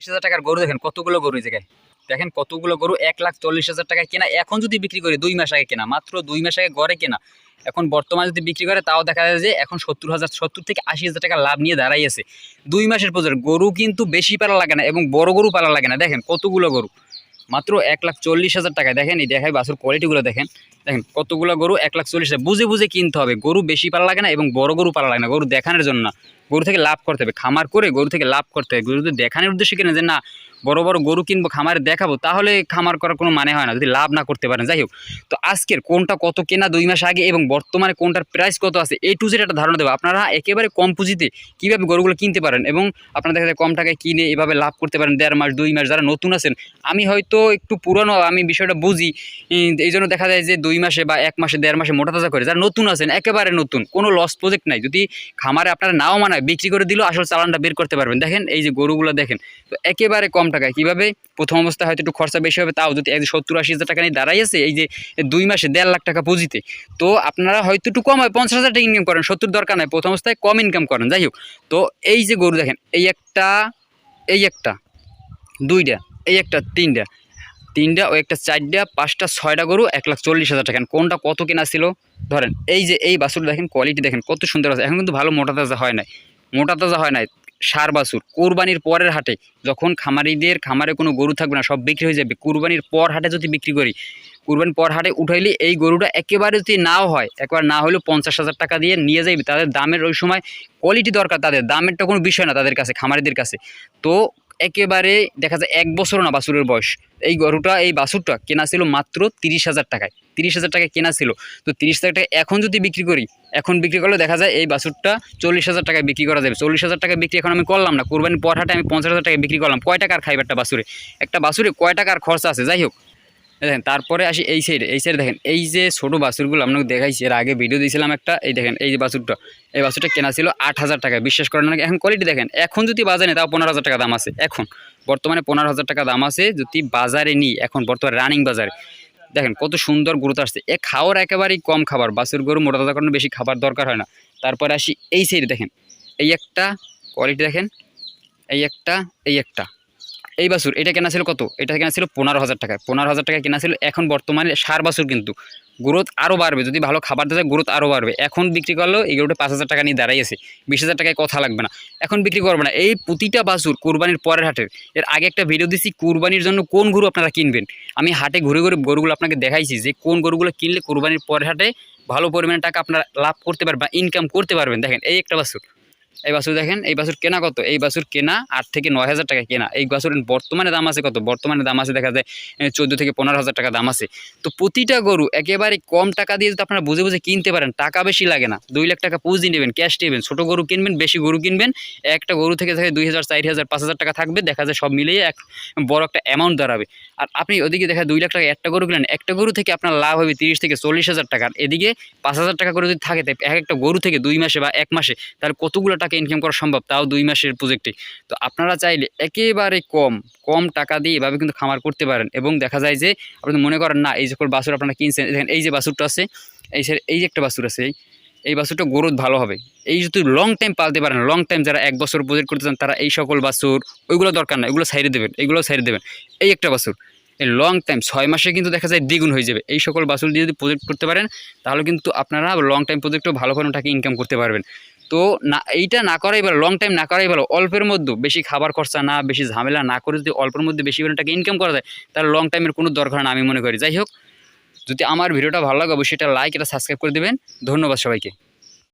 বিশ হাজার টাকার গরু দেখেন, কতগুলো গরু জায়গায়? দেখেন কতগুলো গরু, এক লাখ চল্লিশ হাজার টাকায় কেনা, এখন যদি বিক্রি করে, দুই মাস আগে কেনা, মাত্র দুই মাস আগে গড়ে কেনা, এখন বর্তমানে যদি বিক্রি করে, তাও দেখা যায় যে এখন সত্তর হাজার, সত্তর থেকে আশি হাজার টাকা লাভ নিয়ে দাঁড়াইছে দুই মাসের পর্যন্ত গরু কিন্তু বেশি পালা লাগে না এবং বড় গরু পালা লাগে না। দেখেন কতগুলো গরু, মাত্র এক লাখ চল্লিশ হাজার টাকায়। দেখেন, এই দেখায় বাছুর কোয়ালিটিগুলো দেখেন। দেখেন কতগুলো গরু, এক লাখ চল্লিশ হাজার, বুঝে বুঝে কিনতে হবে। গরু বেশি পালা লাগে না এবং বড় গরু পালা লাগে না, গরু দেখানোর জন্য গরু থেকে লাভ করতে হবে। খামার করে গরু থেকে লাভ করতে হবে। গরু দেখানোর উদ্দেশ্যে কিনে যে না, বড় বড় গরু কিনবো, খামারে দেখাবো, তাহলে খামার করার কোনো মানে হয় না। যদি লাভ না করতে পারেন, যাই হোক। তো আজকের কোনটা কত কেনা, দুই মাস আগে এবং বর্তমানে কোনটার প্রাইস কত আছে এই টু জেড একটা ধারণা দেবো। আপনারা একেবারে কম পুঁজিতে কীভাবে গরুগুলো কিনতে পারেন এবং আপনারা দেখা যায় কম টাকায় কিনে এভাবে লাভ করতে পারেন, দেড় মাস, দুই মাস যারা নতুন আছেন, আমি হয়তো একটু পুরনো, আমি বিষয়টা বুঝি। এই জন্য দেখা যায় যে দুই মাসে বা এক মাসে, দেড় মাসে মোটা তাজা করে, যারা নতুন আছেন, একেবারে নতুন, কোনো লস প্রজেক্ট নাই। যদি খামারে আপনারা নাও মানায় বিক্রি করে দিলেও আসল চালানটা বের করতে পারবেন। দেখেন, এই যে গরুগুলো দেখেন, তো একেবারে কম টাকায়। কীভাবে? প্রথম অবস্থায় হয়তো একটু খরচা বেশি হবে, তাও যদি এক সত্তর আশি হাজার টাকা নিয়ে দাঁড়াই আছে, এই যে দুই মাসে দেড় লাখ টাকা পুঁজিতে, তো আপনারা হয়তো একটু কম হয়, পঞ্চাশ হাজার টাকা ইনকাম করেন, সত্তর দরকার নাই, প্রথম অবস্থায় কম ইনকাম করেন। যাই হোক, তো এই যে গরু দেখেন, এই একটা এই একটা, দুইটা, এই একটা তিনটা তিনটা ও একটা চারটা, পাঁচটা, ছয়টা গরু এক লাখ চল্লিশ হাজার টাকা। কোনটা কত কেনা ছিল? ধরেন, এই যে এই বাসুর দেখেন কোয়ালিটি দেখেন, কত সুন্দর আছে। এখন কিন্তু ভালো মোটা তাজা হয় নাই। মোটা তাজা হয় না সার বাছুর। কোরবানির পরের হাটে যখন খামারিদের, খামারে কোনো গরু থাকবে না, সব বিক্রি হয়ে যাবে। কোরবানির পর হাটে যদি বিক্রি করি, কোরবানির পর হাটে উঠাইলে এই গরুটা একেবারে যদি নাও হয়, একবার না হলেও পঞ্চাশ হাজার টাকা দিয়ে নিয়ে যাইবে। তাদের দামের ওই সময় কোয়ালিটি দরকার তাদের, দামেরটা কোনো বিষয় না তাদের কাছে, খামারিদের কাছে। তো একেবারে দেখা যায় এক বছরও না বাছুরের বয়স। এই গরুটা, এই বাছুরটা কেনা ছিল মাত্র তিরিশ হাজার টাকায়। তিরিশ হাজার টাকায় কেনা ছিল। তো তিরিশ হাজার টাকা এখন যদি বিক্রি করি, এখন বিক্রি করলে দেখা যায় এই বাছুরটা চল্লিশ হাজার টাকায় বিক্রি করা যাবে। চল্লিশ হাজার টাকা বিক্রি এখন আমি করলাম না। কোরবানির পর হাটে আমি পঞ্চাশ হাজার টাকায় বিক্রি করলাম। কয় টাকার খাইবে একটা বাছুরে? একটা বাছুরে কয় টাকার খরচা আছে? যাই হোক দেখেন, তারপরে আসি এই সাইডে এই সাইডে দেখেন, এই যে ছোটো বাছুরগুলো আপনাকে দেখাইছি, এর আগে ভিডিও দিয়েছিলাম একটা, এই দেখেন, এই যে বাছুরটা, এই বাছুরটা কেনা ছিল আট হাজার টাকায় বিশ্বাস করেন না, এখন কোয়ালিটি দেখেন, এখন যদি বাজারে, তাও পনেরো হাজার টাকা দাম আছে, এখন, বর্তমানে পনেরো হাজার টাকা দাম আছে, যদি বাজারে নিই, এখন বর্তমানে রানিং বাজারে, দেখেন কত সুন্দর গুরুত্ব আসছে, এ খাওয়ার একেবারেই কম খাবার, বাছুর গরু মোটা তাজা কারণে বেশি খাবার দরকার হয় না, তারপরে আসি এই সাইডে দেখেন, এই একটা কোয়ালিটি দেখেন, এই একটা এই একটা এই বাসুর, এটা কেনা ছিল কত? এটা কেনা ছিল পনেরো হাজার টাকায়। পনেরো হাজার টাকায় কেনা ছিল এখন বর্তমানে সার বাছুর কিন্তু। গ্রোথ আরও বাড়বে, যদি ভালো খাবার দেওয়া গ্রোথ আরও বাড়বে। এখন বিক্রি করলেও এই পাঁচ হাজার টাকা নিয়ে দাঁড়াইছে বিশ হাজার টাকায় কথা লাগবে না। এখন বিক্রি করবে না। এই প্রতিটা বাছুর কোরবানির পরের হাটের, এর আগে একটা ভিডিও দিচ্ছি কোরবানির জন্য কোন গরু আপনারা কিনবেন? আমি হাটে ঘুরে ঘুরে গরুগুলো আপনাকে দেখাইছি যে কোন গরুগুলো কিনলে কোরবানির পরের হাটে ভালো পরিমাণে টাকা আপনারা লাভ করতে পারবেন বা ইনকাম করতে পারবেন। দেখেন, এই একটা বাছুর এই বাছুর দেখেন, এই বাছুর কেনা কত? এই বাছুর কেনা আট থেকে নয় হাজার টাকা কেনা। এই বাছুর বর্তমানে দাম আছে কত? বর্তমানে দাম আছে দেখা যায় চোদ্দ থেকে পনেরো হাজার টাকা দাম আছে। তো প্রতিটা গরু একেবারে কম টাকা দিয়ে যদি আপনারা বুঝে বুঝে কিনতে পারেন, টাকা বেশি লাগে না। দুই লাখ টাকা পুঁজি নেবেন ক্যাশ নেবেন, ছোটো গরু কিনবেন, বেশি গরু কিনবেন, একটা গরু থেকে থেকে দুই হাজার, চার হাজার, পাঁচ হাজার টাকা থাকবে, দেখা যায় সব মিলিয়ে এক বড় একটা অ্যামাউন্ট দাঁড়াবে। আর আপনি ওদিকে দেখা যায় দুই লাখ টাকা একটা গরু কিনেন একটা গরু থেকে আপনার লাভ হবে তিরিশ থেকে চল্লিশ হাজার টাকা। এদিকে পাঁচ হাজার টাকা করে যদি থাকে এক একটা গরু থেকে দুই মাসে বা এক মাসে, তাহলে কতগুলো টাকা ইনকাম করা সম্ভব, তাও দুই মাসের প্রজেক্টে তো আপনারা চাইলে একেবারে কম কম টাকা দিয়ে এভাবে কিন্তু খামার করতে পারেন এবং দেখা যায় যে আপনি মনে করেন, না, এই সকল বাছুর আপনারা কিনছেন, দেখেন এই যে বাছুরটা আছে, এই side- এই যে একটা বাছুর আছে, এই বাছুরটা গ্রোথ ভালো হবে। এই যদি লং টাইম পালতে পারেন লং টাইম যারা এক বছর প্রজেক্ট করতে চান, তারা এই সকল বাছুর, ওইগুলো দরকার না এগুলো সাইডে দেবেন এইগুলো সাইডে দেবেন। এই একটা বাছুর, এই লং টাইম ছয় মাসে কিন্তু দেখা যায় দ্বিগুণ হয়ে যাবে। এই সকল বাছুর দিয়ে যদি প্রজেক্ট করতে পারেন, তাহলে কিন্তু আপনারা লং টাইম প্রজেক্টও ভালো কোনো টাকা ইনকাম করতে পারবেন। তো না, এইটা না করাই ভালো লং টাইম না করাই ভালো। অল্পের মধ্যে বেশি খাবার খরচা না, বেশি ঝামেলা না করে যদি অল্পের মধ্যে বেশি টাকা ইনকাম করা যায়, তাহলে লং টাইমের কোনো দরকার না আমি মনে করি। যাই হোক, যদি আমার ভিডিওটা ভালো লাগে, অবশ্যই এটা লাইক এটা সাবস্ক্রাইব করে দেবেন। ধন্যবাদ সবাইকে।